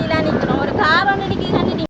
నీళ్ళని ఇచ్చినాం మరి కావాలని నీళ్ళని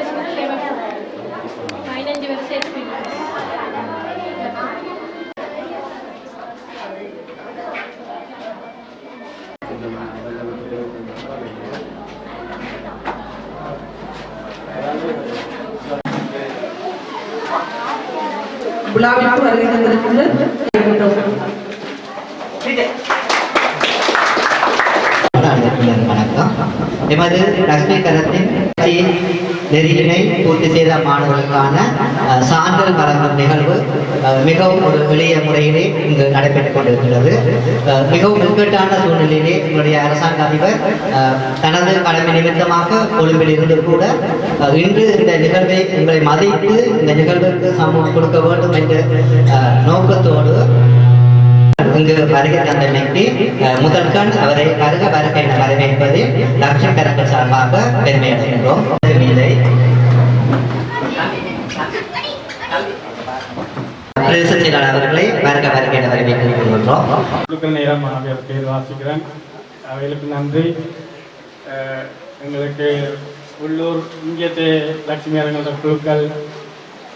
விழாவிற்கு வருகை தந்திருக்கின்ற வணக்கம் எமது லட்சுமி கரத்தின் நெறியினை பூர்த்தி செய்த மாணவர்களுக்கான அஹ், சான்றிதழ் வழங்கும் நிகழ்வு மிகவும் ஒரு எளிய முறையிலே இங்கு நடைபெற்றுக் கொண்டிருக்கிறது. மிகவும் இக்கட்டான சூழ்நிலையிலே எங்களுடைய அரசாங்க அதிபர் தனது கடமை நிமித்தமாக கொழும்பில் இருந்து கூட இன்று இந்த நிகழ்வை உங்களை மதித்து இந்த நிகழ்வுக்கு சமூகம் கொடுக்க வேண்டும் என்ற அஹ், நோக்கத்தோடு இங்கு வருகை தந்தமைக்கு அஹ், முதல் கண் அவரை வருக வருக என வரவேற்பதில் லட்சம் கரங்கள் சார்பாக இல்லை அடைகின்றோம் மீதை பிரதேச செயலாளர் அவர்களை வருக வருக என வரவேற்றுக் கொள்கின்றோம் குழுக்கள் நேரம் ஆகியோர் பேர் வாசிக்கிறேன். அவைகளுக்கு நன்றி. எங்களுக்கு உள்ளூர் இங்கேத்தே லட்சுமி அரங்கோட குழுக்கள்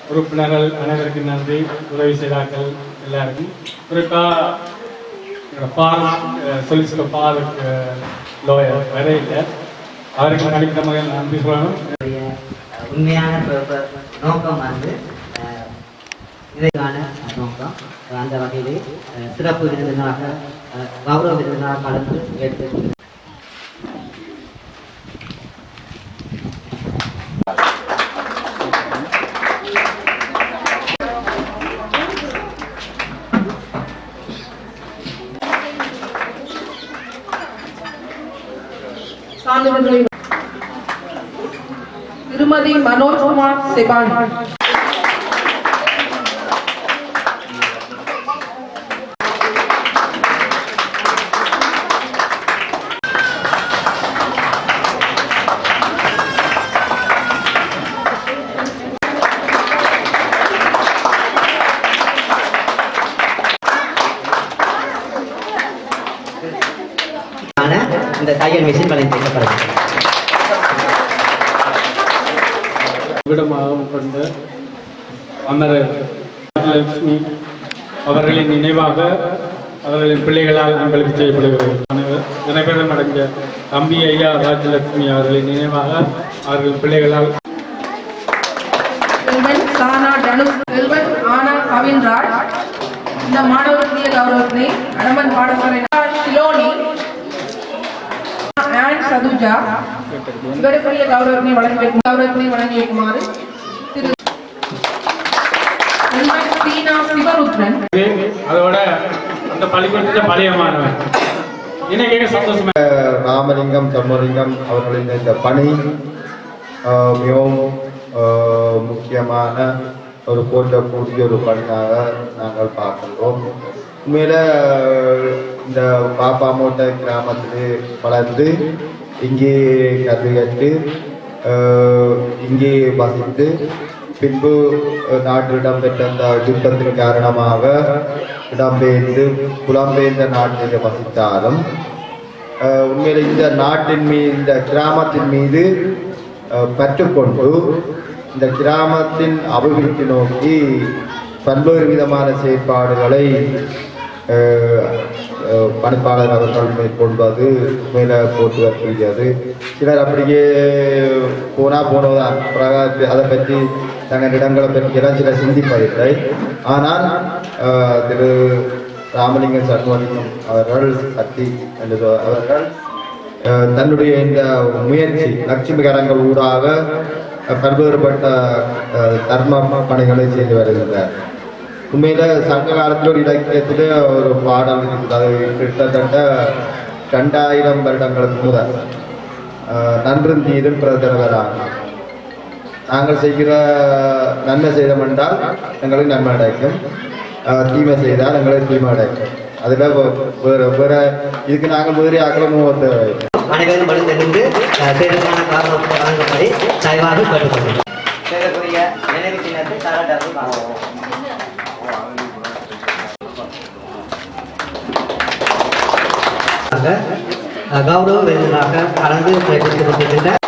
உறுப்பினர்கள் அனைவருக்கும் நன்றி. உதவி செய்தார்கள் எல்லாருக்கும். குறிப்பாக பார் சொலிசிட்டர் பார் லோயர் வரையில அவருக்கு தனிப்பட்ட முறையில் நன்றி சொல்லணும். உண்மையான நோக்கம் வந்து இதற்கான நோக்கம் அந்த வகையிலே சிறப்பு விருந்தினராக கௌரவ விருந்தினராக கலந்து எடுத்து திருமதி மனோஜ்குமார் செபான். ஆன இந்த தையல் மிஷின் வழங்கப்படுகிறது விடமாக கொண்ட அமரர் லட்சுமி அவர்களின் நினைவாக அவர்களின் பிள்ளைகளால் எங்களுக்கு செய்யப்படுகிறது. இறைவனம் அடைஞ்ச தம்பி ஐயா ராஜலட்சுமி அவர்களின் நினைவாக அவர்கள் பிள்ளைகளால் இந்த மாணவர்களுடைய கௌரவத்தினை அடமன் பாடசாலை சதுஜா இவருக்குரிய கௌரவத்தினை வழங்கி வைக்கும் கௌரவத்தினை வழங்கி வைக்குமாறு திரு சீனா சிவருத்ரன் அதோட அந்த பள்ளிக்கூடத்தில் பழைய மாணவன். ராமலிங்கம் சண்முலிங்கம் அவர்களின் இந்த பணி மிகவும் முக்கியமான ஒரு போற்றக்கூடிய ஒரு பணியாக நாங்கள் பார்க்கின்றோம். உண்மையில இந்த பாப்பாமோட்டை கிராமத்திலே வளர்ந்து இங்கே கல்வி கற்று இங்கே வசித்து பின்பு அஹ், நாட்டில் இடம்பெற்ற அந்த யுத்தத்தின் காரணமாக இடம்பெயர்ந்து புலம்பெயர்ந்த நாட்டில் வசித்தாலும் உண்மையில் இந்த நாட்டின் மீது இந்த கிராமத்தின் மீது பற்றுக்கொண்டு இந்த கிராமத்தின் அபிவிருத்தி நோக்கி பல்வேறு விதமான செயற்பாடுகளை பணிப்பாளர் அவர்கள் மேற்கொள்வது மேல போட்டுவக்கூடியது சிலர் அப்படியே போனா போனதுதான் பிறகு அதை பற்றி தங்கள் இடங்களை பற்றி எல்லாம் சிலர் சிந்திப்பதில்லை ஆனால் திரு ராமலிங்கம் சண்முகலிங்கம் அவர்கள் சக்தி என்று அவர்கள் தன்னுடைய இந்த முயற்சி லட்சுமி கரங்கள் ஊடாக பல்வேறுபட்ட தர்ம பணிகளை செய்து வருகின்றார். உண்மையில சங்க காலத்தில் ஒரு இலக்கியத்தில் ஒரு பாடல் இருக்குது. அது கிட்டத்தட்ட ரெண்டாயிரம் வருடங்களுக்கு முதல். நன்றும் தீதும் பிரதரவராக நாங்கள் செய்கிற நன்மை செய்தோம் என்றால் எங்களுக்கு நன்மை கிடைக்கும் அஹ், தீமை செய்தால் எங்களுக்கு தீமை கிடைக்கும் அதில் வேறு வேறு இதுக்கு நாங்கள் வேறு ஆக்கிரமும் தேவை அனைவரும் காரணம் தயவாக கேட்டுக்கொள்கிறேன். சேதக்குரிய நினைவு சின்னத்தை தரடாக கௌரவ விருந்தினராக கலந்து சிறப்பித்து கொண்டிருக்கின்ற